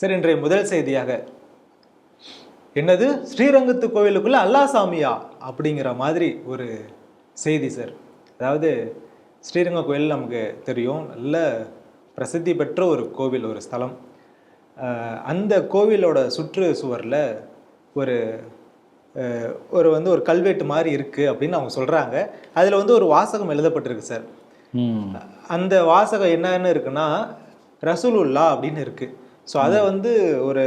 சரி இன்றைய முதல் செய்தியாக. என்னது? ஸ்ரீரங்கத்து கோவிலுக்குள்ள அல்லா சாமியா? அப்படிங்கிற மாதிரி ஒரு செய்தி சார். அதாவது ஸ்ரீரங்கம் கோயில் நமக்கு தெரியும். நல்ல பிரசித்தி பெற்ற ஒரு கோவில் ஒரு ஸ்தலம். அந்த கோவிலோட சுற்று சுவரில் ஒரு ஒரு வந்து ஒரு கல்வெட்டு மாதிரி இருக்குது அப்படின்னு அவங்க சொல்கிறாங்க அதில் வந்து ஒரு வாசகம் எழுதப்பட்டிருக்கு சார். அந்த வாசகம் என்னன்னு இருக்குன்னா ரசூலுல்லா அப்படின்னு இருக்கு. ஸோ அதை வந்து ஒரு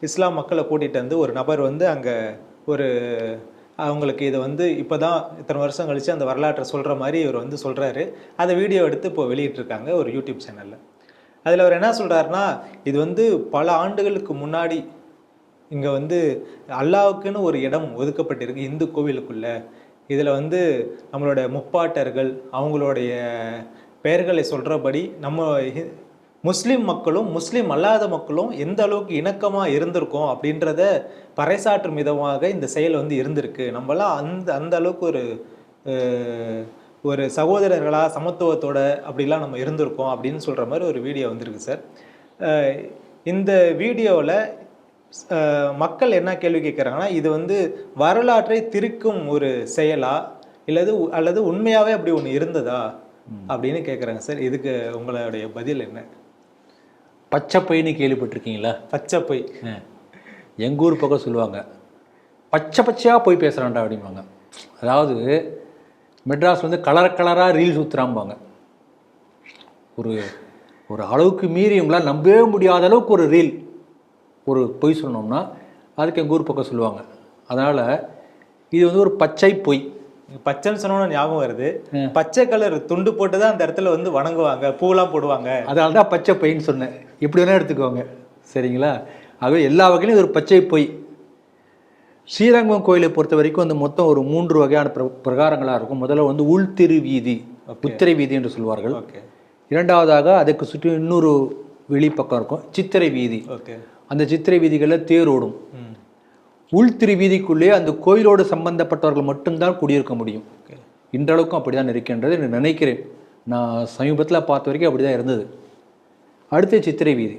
இஸ்லாம் மக்களை கூட்டிட்டு வந்து ஒரு நபர் வந்து அங்கே ஒரு அவங்களுக்கு இதை வந்து இப்போதான் இத்தனை வருஷம் கழிச்சு அந்த வரலாற்றை சொல்கிற மாதிரி இவர் வந்து சொல்கிறாரு அதை வீடியோ எடுத்து இப்போ வெளியிட்டிருக்காங்க ஒரு யூடியூப் சேனலில். அதில் அவர் என்ன சொல்கிறாருன்னா இது வந்து பல ஆண்டுகளுக்கு முன்னாடி இங்கே வந்து அல்லாவுக்குன்னு ஒரு இடம் ஒதுக்கப்பட்டிருக்கு இந்து கோவிலுக்குள்ள. இதில் வந்து நம்மளோட முப்பாட்டர்கள் அவங்களுடைய பெயர்களை சொல்கிறபடி நம்ம முஸ்லீம் மக்களும் முஸ்லீம் அல்லாத மக்களும் எந்த அளவுக்கு இணக்கமாக இருந்திருக்கோம் அப்படின்றத பறைசாற்றும் விதமாக இந்த செயல் வந்து இருந்திருக்கு. நம்மலாம் அந்த அந்த அளவுக்கு ஒரு ஒரு சகோதரர்களா சமத்துவத்தோட அப்படிலாம் நம்ம இருந்திருக்கோம் அப்படின்னு சொல்கிற மாதிரி ஒரு வீடியோ வந்திருக்கு சார். இந்த வீடியோவில் மக்கள் என்ன கேள்வி கேட்குறாங்கன்னா இது வந்து வரலாற்றை திரிக்கும் ஒரு செயலா? இல்லது அல்லது உண்மையாகவே அப்படி ஒன்று இருந்ததா? அப்படின்னு கேட்குறாங்க சார். இதுக்கு உங்களுடைய பதில் என்ன? பச்சை பையனு கேள்விப்பட்டிருக்கீங்களா? பச்சை பொய். எங்கள் ஊர் பக்கம் சொல்லுவாங்க. பச்சை பச்சையாக போய் பேசுகிறான்டா அப்படிம்பாங்க. அதாவது மெட்ராஸ் வந்து கலர் கலராக ரீல்ஸ் ஊத்துறாம்பாங்க. ஒரு ஒரு அளவுக்கு மீறி இவங்களால் நம்பவே முடியாத அளவுக்கு ஒரு ரீல் ஒரு பொய் சொன்னோம்னா அதுக்கு எங்கள் ஊர் பக்கம் சொல்லுவாங்க. அதனால் இது வந்து ஒரு பச்சை பொய். பச்சைன்னு சொன்னோன்னு ஞாபகம் வருது. பச்சை கலர் துண்டு போட்டு தான் அந்த இடத்துல வந்து வணங்குவாங்க பூலாம் போடுவாங்க. அதனால தான் பச்சை பொய்ன்னு சொன்னேன். எப்படி வேணால் எடுத்துக்கோங்க. சரிங்களா? ஆகவே எல்லா வகையிலும் ஒரு பச்சை பொய். ஸ்ரீரங்கம் கோயிலை பொறுத்த வரைக்கும் வந்து மொத்தம் ஒரு மூன்று வகையான பிர பிரகாரங்களாக இருக்கும். முதல்ல வந்து உள்திரு வீதி உத்திரை வீதி என்று சொல்வார்கள். ஓகே. இரண்டாவதாக அதுக்கு சுற்றி இன்னொரு வெளிப்பக்கம் இருக்கும். சித்திரை வீதி. ஓகே. அந்த சித்திரை வீதிகளில் தேர் ஓடும். ம். உள்திரு வீதிக்குள்ளே அந்த கோயிலோடு சம்பந்தப்பட்டவர்கள் மட்டும்தான் குடியிருக்க முடியும். இன்றளவுக்கும் அப்படி தான் இருக்கின்றது நான் நினைக்கிறேன். நான் சமீபத்தில் பார்த்த வரைக்கும் அப்படி தான் இருந்தது. அடுத்து சித்திரை வீதி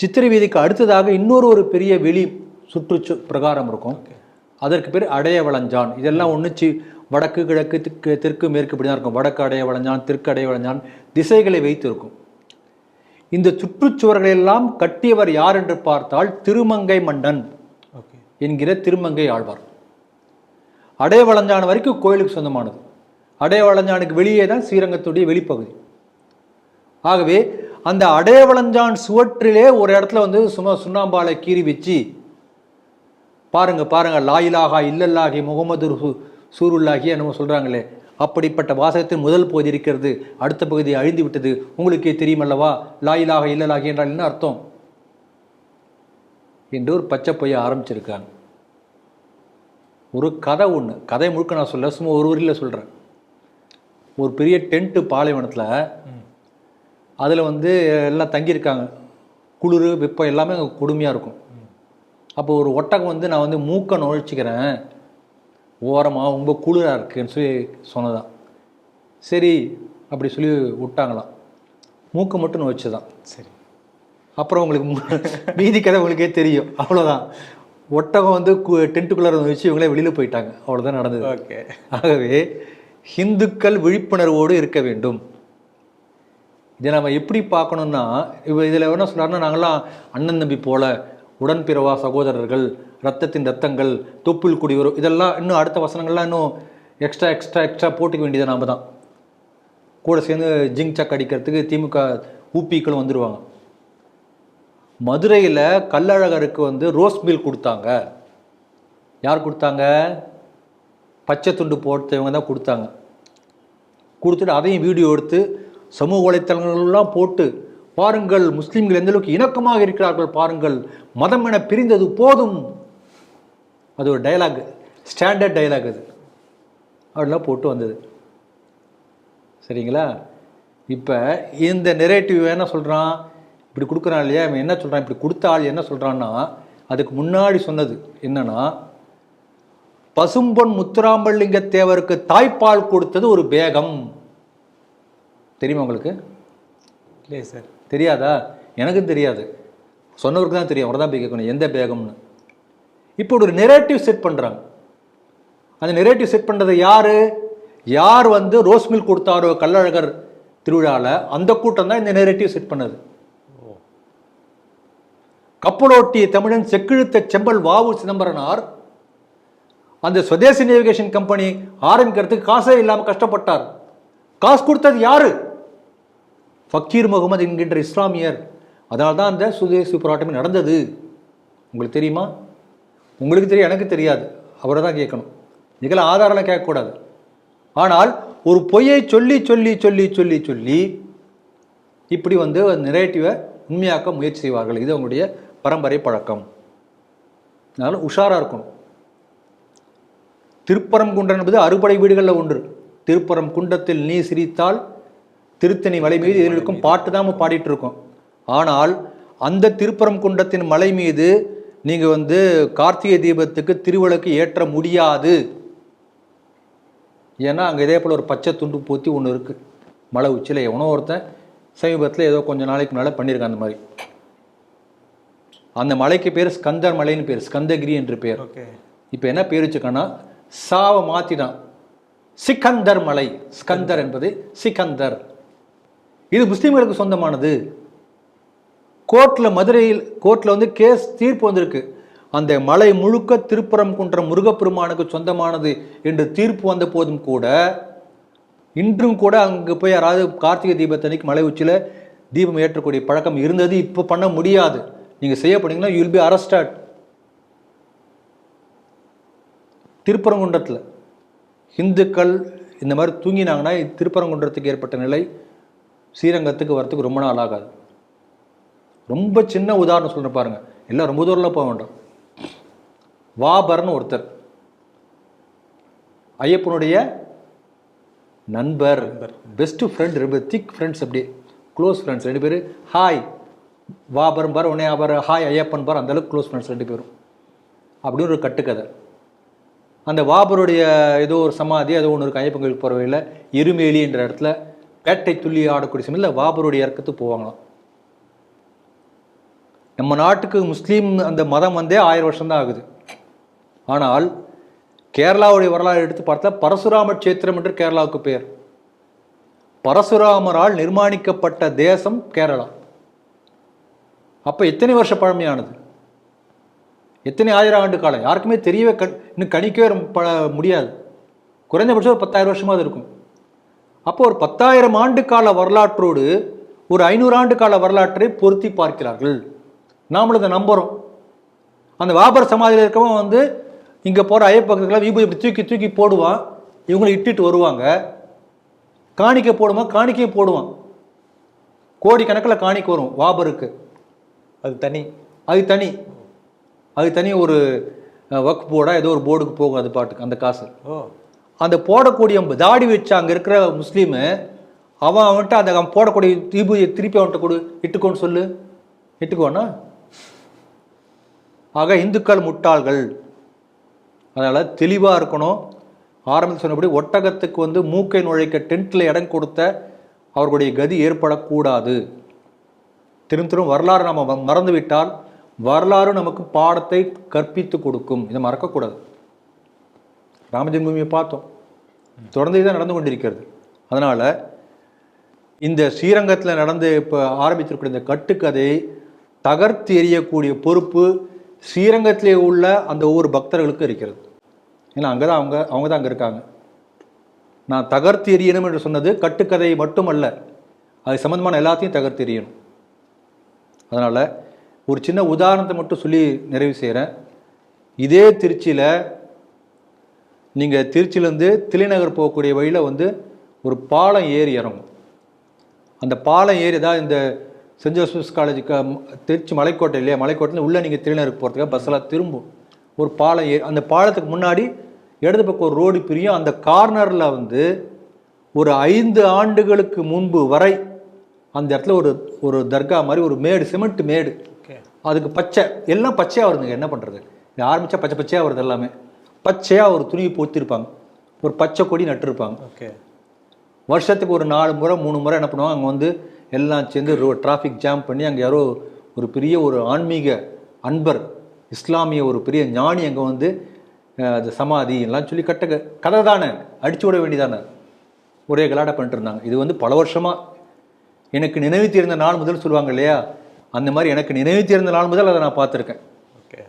சித்திரை வீதிக்கு அடுத்ததாக இன்னொரு ஒரு பெரிய வெளி சுற்று பிரகாரம் இருக்கும். அதற்கு பேர் அடைய வளஞ்சான் இதெல்லாம் ஒன்று சி வடக்கு கிழக்கு தெற்கு தெற்கு மேற்கு இப்படி தான் இருக்கும். வடக்கு அடைய வளஞ்சான் தெற்கு அடைய வளஞ்சான் திசைகளை வைத்து இருக்கும் இந்த சுற்றுச்சுவர்களை எல்லாம் கட்டியவர் யார் என்று பார்த்தால் திருமங்கை மன்னன். என்கிற திருமங்கை ஆழ்வார். அடையவளஞ்சான் வரைக்கும் கோயிலுக்கு சொந்தமானது. அடையவளஞ்சானுக்கு வெளியே தான் ஸ்ரீரங்கத்துடைய வெளிப்பகுதி. ஆகவே அந்த அடையவளஞ்சான் சுவற்றிலே ஒரு இடத்துல வந்து சும்மா சுண்ணாம்பாலை கீறி வச்சு பாருங்க பாருங்க லாயிலாகா இல்லல்லாகி முகமது சூருல்லாகி என்னமோ சொல்கிறாங்களே அப்படிப்பட்ட வாசகத்தின் முதல் பகுதி இருக்கிறது அடுத்த பகுதி அழிந்து விட்டது உங்களுக்கே தெரியுமல்லவா லாயிலாக இல்லலாகி என்றால் என்ன அர்த்தம்? என்று ஒரு பச்சை பொய்ய ஆரம்பிச்சிருக்காங்க. ஒரு கதை ஒன்று கதை முழுக்க நான் சொல்ல சும்மா ஒரு வரியில் சொல்கிறேன் ஒரு பெரிய டென்ட்டு பாலைவனத்தில் அதில் வந்து எல்லாம் தங்கியிருக்காங்க. குளிர் வெப்பம் எல்லாமே அங்கே கொடுமையாக இருக்கும். அப்போ ஒரு ஒட்டகம் வந்து நான் வந்து மூக்கை நுழைச்சிக்கிறேன். ஓரமாக ரொம்ப குளிராக இருக்குன்னு சொல்லி சொன்னதான். சரி அப்படி சொல்லி விட்டாங்களாம். மூக்கை மட்டும் நுழைச்சதான். சரி. அப்புறம் உங்களுக்கு மீதி கதை உங்களுக்கே தெரியும். அவ்வளோதான் ஒட்டகம் வந்து டென்ட்டுக்குள்ளே வச்சு இவங்களே வெளியில் போயிட்டாங்க. அவ்வளோதான் நடந்தது. ஓகே. ஆகவே ஹிந்துக்கள் விழிப்புணர்வோடு இருக்க வேண்டும். இதை நம்ம எப்படி பார்க்கணும்னா இப்போ இதில் என்ன சொல்கிறாருன்னா நாங்களாம் அண்ணன் தம்பி போல உடன்பிறவா சகோதரர்கள் ரத்தத்தின் ரத்தங்கள் தொப்புள் குடி வரும் இதெல்லாம் இன்னும் அடுத்த வசனங்கள்லாம் இன்னும் எக்ஸ்ட்ரா எக்ஸ்ட்ரா எக்ஸ்ட்ரா போட்டுக்க வேண்டியது நாம தான். கூட சேர்ந்து ஜிங் சக் அடிக்கிறதுக்கு திமுக ஊப்பிக்களும் வந்துடுவாங்க மதுரையில் கள்ளழகருக்கு வந்து ரோஸ் மில் கொடுத்தாங்க. யார் கொடுத்தாங்க? பச்சை துண்டு போட்டவங்க தான் கொடுத்தாங்க. கொடுத்துட்டு அதையும் வீடியோ எடுத்து சமூக வலைத்தளங்கள்லாம் போட்டு பாருங்கள் முஸ்லீம்கள் எந்த அளவுக்கு இணக்கமாக இருக்கிறார்கள் பாருங்கள் மதம் என பிரிந்தது போதும். அது ஒரு டயலாக் ஸ்டாண்டர்ட் டயலாக் அது. அப்படிலாம் போட்டு வந்தது. சரிங்களா? இப்போ இந்த நெரேட்டிவ் என்ன சொல்கிறான் இப்படி கொடுக்குறான் இல்லையா? இவன் என்ன சொல்கிறான் இப்படி கொடுத்த ஆள் என்ன சொல்கிறான்னா அதுக்கு முன்னாடி சொன்னது என்னன்னா பசும்பொன் முத்துராம்பலிங்க தேவருக்கு தாய்ப்பால் கொடுத்தது ஒரு பேகம். தெரியுமா உங்களுக்கு? இல்லையே சார். தெரியாதா? எனக்கும் தெரியாது. சொன்னவருக்கு தான் தெரியும். அவர் தான் போய் கேட்கணும். எந்த பேகம்னு. இப்போ ஒரு நெரேட்டிவ் செட் பண்ணுறாங்க அந்த நெரேட்டிவ் செட் பண்ணுறது யார்? யார் வந்து ரோஸ் மில்க் கொடுத்தாரோ கள்ளழகர் திருவிழாவில் அந்த கூட்டம் தான் இந்த நெரேட்டிவ் செட் பண்ணது. கப்பலோட்டிய தமிழன் செக்கிழுத்த செம்பல் வாவு சிதம்பரனார். அந்த சுதேசி நேவிகேஷன் கம்பெனி ஆரம்பிக்கிறதுக்கு காசே இல்லாமல் கஷ்டப்பட்டார். காசு கொடுத்தது யாரு? ஃபக்கீர் முகமது என்கின்ற இஸ்லாமியர். அதனால் தான் அந்த சுதேசி போராட்டமே நடந்தது. உங்களுக்கு தெரியுமா? உங்களுக்கு தெரியும் எனக்கு தெரியாது. அவரை தான் கேட்கணும். இதெல்லாம் ஆதாரம்லாம் கேட்கக்கூடாது. ஆனால் ஒரு பொய்யை சொல்லி சொல்லி சொல்லி சொல்லி சொல்லி இப்படி வந்து நெரேட்டிவை உண்மையாக்க முயற்சி செய்வார்கள். இது அவங்களுடைய பரம்பரை பழக்கம். அதனால் உஷாராக இருக்கணும். திருப்பரங்குன்றம் என்பது அறுபடை வீடுகளில் ஒன்று. திருப்பரம் குண்டத்தில் நீ சிரித்தால் திருத்தணி மலை மீது இதில் இருக்கும் பாட்டு தான் பாடிட்டு இருக்கோம். ஆனால் அந்த திருப்பரம் குண்டத்தின் மலை மீது நீங்கள் வந்து கார்த்திகை தீபத்துக்கு திருவிளக்கு ஏற்ற முடியாது. ஏன்னா அங்கே இதே போல் ஒரு பச்சை துண்டு பூத்தி ஒன்று இருக்குது மலை உச்சியில் எவனோ ஒருத்தன் சமீபத்தில் ஏதோ கொஞ்சம் நாளைக்கு முன்னால் பண்ணியிருக்கான் அந்த மாதிரி. அந்த மலைக்கு பேர் ஸ்கந்தர் மலைன்னு பேர் ஸ்கந்தகிரி என்று பேர். ஓகே. இப்போ என்ன பேர் வச்சுக்கன்னா சாவை மாற்றினான் சிக்கந்தர் மலை ஸ்கந்தர் என்பது சிக்கந்தர். இது முஸ்லீம்களுக்கு சொந்தமானது. கோர்ட்டில் மதுரையில் கோர்ட்டில் வந்து கேஸ் தீர்ப்பு வந்திருக்கு. அந்த மலை முழுக்க திருப்புறம் குன்ற முருகப்பெருமானுக்கு சொந்தமானது என்று தீர்ப்பு வந்த போதும் கூட இன்றும் கூட அங்கே போய் யாராவது கார்த்திகை தீபத்தன்னைக்கு மலை உச்சியில் தீபம் ஏற்றக்கூடிய பழக்கம் இருந்தது. இப்போ பண்ண முடியாது. நீங்கள் செய்ய போனீங்கன்னா யூ வில் பி அரஸ்டட் திருப்பரங்குன்றத்தில். இந்துக்கள் இந்த மாதிரி தூங்கினாங்கன்னா திருப்பரங்குன்றத்துக்கு ஏற்பட்ட நிலை ஸ்ரீரங்கத்துக்கு வரத்துக்கு ரொம்ப நாள் ஆகாது. ரொம்ப சின்ன உதாரணம் சொல்கிறேன் பாருங்க. எல்லாம் ரொம்ப தூரம்லாம் போக வேண்டாம். வாபர்னு ஒருத்தர். ஐயப்பனுடைய நண்பர். பெஸ்ட் ஃப்ரெண்ட் ரெண்டு திக் ஃப்ரெண்ட்ஸ் அப்படி க்ளோஸ் ஃப்ரெண்ட்ஸ் ரெண்டு பேர். ஹாய் வாபரம் பார் உடனே அவர் ஹாய் ஐயப்பன் பார் அந்தளவுக்கு க்ளோஸ் ஃப்ரெண்ட்ஸ் ரெண்டு பேரும். அப்படின்னு ஒரு கட்டுக்கதை. அந்த வாபருடைய ஏதோ ஒரு சமாதி ஏதோ ஒன்று இருக்கு ஐயப்பன் கோயிலுக்கு போகிற வழியில் இருமேலி என்ற இடத்துல வேட்டை துள்ளி ஆடக்கூடிய சமயத்தில் வாபருடைய இறக்கத்துக்கு போவாங்களாம். நம்ம நாட்டுக்கு முஸ்லீம் அந்த மதம் வந்தே ஆயிரம் வருஷம்தான் ஆகுது. ஆனால் கேரளாவுடைய வரலாறு எடுத்து பார்த்தா பரசுராம கஷேத்திரம் என்று கேரளாவுக்கு பெயர். பரசுராமரால் நிர்மாணிக்கப்பட்ட தேசம் கேரளா. அப்போ எத்தனை வருஷ பழமையானது? எத்தனை ஆயிரம் ஆண்டு காலம்? யாருக்குமே தெரியவே கண் இன்னும் கணிக்கவே ப- முடியாது. குறைந்தபட்சம் ஒரு பத்தாயிரம் வருஷமாவது இருக்கும். அப்போ ஒரு பத்தாயிரம் ஆண்டு கால வரலாற்றோடு ஒரு ஐநூறு ஆண்டு கால வரலாற்றை பொருத்தி பார்க்கிறார்கள். நாமளும் இதை நம்புகிறோம் அந்த வாபர் சமாதியில் இருக்கவன் வந்து இங்கே போகிற ஐயப்பக்கத்துக்கெல்லாம் விபூதி இப்படி தூக்கி தூக்கி போடுவான். இவங்களை இட்டுட்டு வருவாங்க. காணிக்கை போடுவான் காணிக்கையும் போடுவான். கோடிக்கணக்கில் காணிக்கை வரும் வாபருக்கு. அது தனி அது தனி அது தனி ஒரு ஒர்க் போர்டாக ஏதோ ஒரு போர்டுக்கு போகும் அது பாட்டுக்கு அந்த காசு. அந்த போடக்கூடிய தாடி வச்சு அங்கே இருக்கிற முஸ்லீமு அவன் அவன்கிட்ட அந்த அவன் போடக்கூடிய தீபூதியை திருப்பி அவன்கிட்ட கொடு இட்டுக்கோன்னு சொல்லு. இட்டுக்கோண்ணா ஆக இந்துக்கள் முட்டாள்கள். அதனால் தெளிவாக இருக்கணும். ஆரம்பத்தில் சொன்னபடி ஒட்டகத்துக்கு வந்து மூக்கை நுழைக்க டென்ட்டில் இடம் கொடுத்த அவர்களுடைய கதி ஏற்படக்கூடாது. திரும்ப திரும்ப வரலாறு நம்ம மறந்துவிட்டால் வரலாறு நமக்கு பாடத்தை கற்பித்து கொடுக்கும். இதை மறக்கக்கூடாது. ராமஜென்மபூமியை பார்த்தோம். தொடர்ந்து இதுதான் நடந்து கொண்டிருக்கிறது. அதனால் இந்த ஸ்ரீரங்கத்தில் நடந்து இப்போ ஆரம்பித்திருக்கிற இந்த கட்டுக்கதையை தகர்த்து எறியக்கூடிய பொறுப்பு ஸ்ரீரங்கத்திலே உள்ள அந்த ஒவ்வொரு பக்தர்களுக்கும் இருக்கிறது. ஏன்னா அங்கே தான் அவங்க அவங்க தான் அங்கே இருக்காங்க. நான் தகர்த்து எறியணும் என்று சொன்னது கட்டுக்கதை மட்டுமல்ல. அது சம்மந்தமான எல்லாத்தையும் தகர்த்து எறியணும். அதனால் ஒரு சின்ன உதாரணத்தை மட்டும் சொல்லி நிறைவு செய்கிறேன் இதே திருச்சியில் நீங்கள் திருச்சியிலேருந்து திலைநகர் போகக்கூடிய வழியில் வந்து ஒரு பாலம் ஏறி இறங்கும். அந்த பாலம் ஏறி தான் இந்த சென்ட் ஜோசப்ஸ் காலேஜுக்கு திருச்சி மலைக்கோட்டை இல்லையா? மலைக்கோட்டையில் உள்ளே நீங்கள் திருநகருக்கு போகிறதுக்காக பஸ்ஸெல்லாம் திரும்பும். ஒரு பாலம் ஏறி அந்த பாலத்துக்கு முன்னாடி இடது பக்கம் ஒரு ரோடு பிரியும். அந்த கார்னரில் வந்து ஒரு ஐந்து ஆண்டுகளுக்கு முன்பு வரை அந்த இடத்துல ஒரு ஒரு தர்கா மாதிரி ஒரு மேடு சிமெண்ட் மேடு. அதுக்கு பச்சை எல்லாம் பச்சையாக வருதுங்க. என்ன பண்ணுறது இது ஆரம்பித்தா பச்சை பச்சையாக வருது எல்லாமே. பச்சையாக ஒரு துணியை போத்திருப்பாங்க. ஒரு பச்சை கொடி நட்டிருப்பாங்க. ஓகே. வருஷத்துக்கு ஒரு நாலு முறை மூணு முறை என்ன பண்ணுவாங்க? அங்கே வந்து எல்லாம் சேர்ந்து ரோ டிராஃபிக் ஜாம் பண்ணி அங்கே யாரோ ஒரு பெரிய ஒரு ஆன்மீக அன்பர் இஸ்லாமிய ஒரு பெரிய ஞானி அங்கே வந்து அது சமாதி எல்லாம் சொல்லி கட்ட க- கதை தானே. அடிச்சு விட வேண்டியதானே. ஒரே கலாட பண்ணிட்டு இருந்தாங்க. இது வந்து பல வருஷமாக எனக்கு நினைவு தீர்ந்த நாள் முதல் சொல்லுவாங்க இல்லையா? அந்த மாதிரி எனக்கு நினைவு தீர்ந்த நாள் முதல் அதை நான் பார்த்துருக்கேன். ஓகே.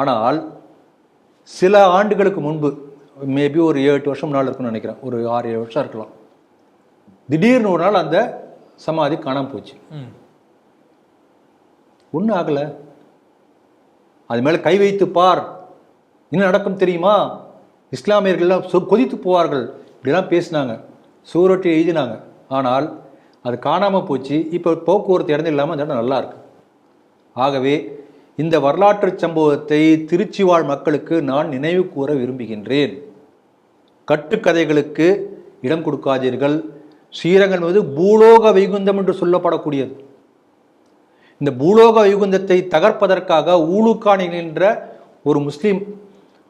ஆனால் சில ஆண்டுகளுக்கு முன்பு மேபி ஒரு ஏழு எட்டு வருஷம் நாள் இருக்கும்னு நினைக்கிறேன். ஒரு ஆறு ஏழு வருஷம் இருக்கலாம். திடீர்னு ஒரு நாள் அந்த சமாதி காணாம போச்சு. ஒன்றும் ஆகலை. அது மேலே கை வைத்து பார். என்ன நடக்கும் தெரியுமா? இஸ்லாமியர்கள்லாம் கொதித்து போவார்கள். இப்படிலாம் பேசினாங்க. சூரட்டி எழுதினாங்க. ஆனால் அது காணாமல் போச்சு. இப்போ போக்குவரத்து இடம் இல்லாமல் அந்த இடம் நல்லாயிருக்கு ஆகவே இந்த வரலாற்று சம்பவத்தை திருச்சி வாழ் மக்களுக்கு நான் நினைவு கூற விரும்புகின்றேன். கட்டுக்கதைகளுக்கு இடம் கொடுக்காதீர்கள். ஸ்ரீரங்கம் என்பது பூலோக வைகுந்தம் என்று சொல்லப்படக்கூடியது. இந்த பூலோக வைகுந்தத்தை தகர்ப்பதற்காக ஊழுக்கான் என்கின்ற ஒரு முஸ்லீம்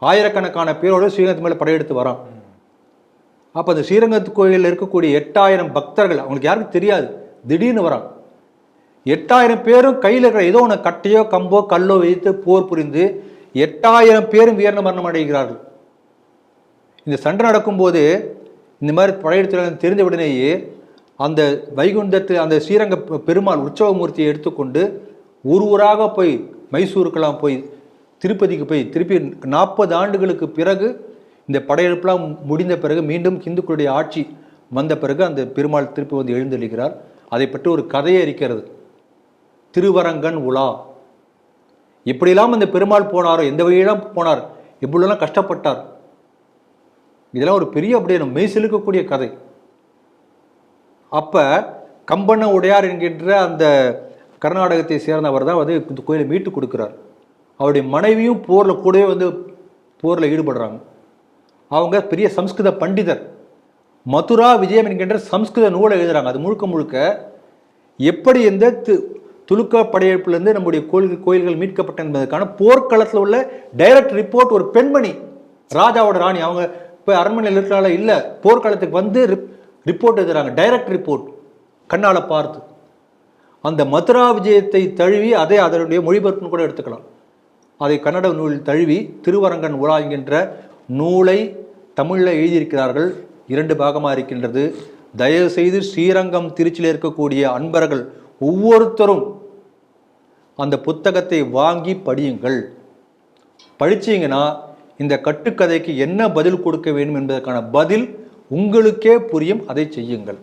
ஆயிரக்கணக்கான பேரோடு ஸ்ரீரங்கத்து மேலே படையெடுத்து வரான். அப்போ அந்த ஸ்ரீரங்கத்து கோயிலில் இருக்கக்கூடிய எட்டாயிரம் பக்தர்கள் அவங்களுக்கு யாருக்கும் தெரியாது. திடீர்னு வராங்க. எட்டாயிரம் பேரும் கையில் இருக்கிற ஏதோ ஒன்று கட்டையோ கம்போ கல்லோ வைத்து போர் புரிந்து எட்டாயிரம் பேரும் வீரண மரணம் அடைகிறார்கள். இந்த சண்டை நடக்கும்போது இந்த மாதிரி படையெடுத்து தெரிந்த உடனேயே அந்த வைகுண்டத்தில் அந்த ஸ்ரீரங்க பெருமாள் பெருமாள் உற்சவமூர்த்தியை எடுத்துக்கொண்டு ஊர் ஊராக போய் மைசூருக்கெல்லாம் போய் திருப்பதிக்கு போய் திருப்பி நாற்பது ஆண்டுகளுக்கு பிறகு இந்த படையெடுப்புலாம் முடிந்த பிறகு மீண்டும் ஹிந்துக்களுடைய ஆட்சி வந்த பிறகு அந்த பெருமாள் திருப்பி வந்து எழுந்தெழுகிறார் அதை பற்றி ஒரு கதையை இருக்கிறது. திருவரங்கன் உலா. எப்படியெல்லாம் அந்த பெருமாள் போனாரோ எந்த வழியெல்லாம் போனார் இவ்வளோலாம் கஷ்டப்பட்டார். இதெல்லாம் ஒரு பெரிய அப்படியே மெய் செலுக்கக்கூடிய கதை. அப்போ கம்பண்ண உடையார் என்கின்ற அந்த கர்நாடகத்தை சேர்ந்தவர் தான் வந்து இந்த கோயிலை மீட்டு கொடுக்குறார். அவருடைய மனைவியும் போரில் கூடவே வந்து போரில் ஈடுபடுறாங்க. அவங்க பெரிய சம்ஸ்கிருத பண்டிதர். மதுரா விஜயம் என்கின்ற சம்ஸ்கிருத நூலை எழுதுகிறாங்க அது முழுக்க முழுக்க எப்படி இந்த து- துலுக்க படையெடுப்புலேருந்து நம்முடைய கோயில் கோயில்கள் மீட்கப்பட்ட என்பதற்கான போர்க்களத்தில் உள்ள டைரக்ட் ரிப்போர்ட் ஒரு பெண்மணி ராஜாவோட ராணி. அவங்க இப்போ அரண்மனையில் இருக்கிறால இல்லை. போர்க்களத்துக்கு வந்து ரிப்போர்ட் எழுதுறாங்க. Direct report. கண்ணால் பார்த்து. அந்த மதுரா விஜயத்தை தழுவி அதை அதனுடைய மொழிபெயர்ப்புன்னு கூட எடுத்துக்கலாம். அதை கன்னட நூலில் தழுவி திருவரங்கன் உலா என்கின்ற நூலை தமிழில் எழுதியிருக்கிறார்கள். இரண்டு பாகமாக இருக்கின்றது. தயவுசெய்து ஸ்ரீரங்கம் திருச்சியில் இருக்கக்கூடிய அன்பர்கள் ஒவ்வொருத்தரும் அந்த புத்தகத்தை வாங்கி படியுங்கள். படித்தீங்கன்னா இந்த கட்டுக்கதைக்கு என்ன பதில் கொடுக்க வேண்டும் என்பதற்கான பதில் உங்களுக்கே புரியும். அதை செய்யுங்கள்.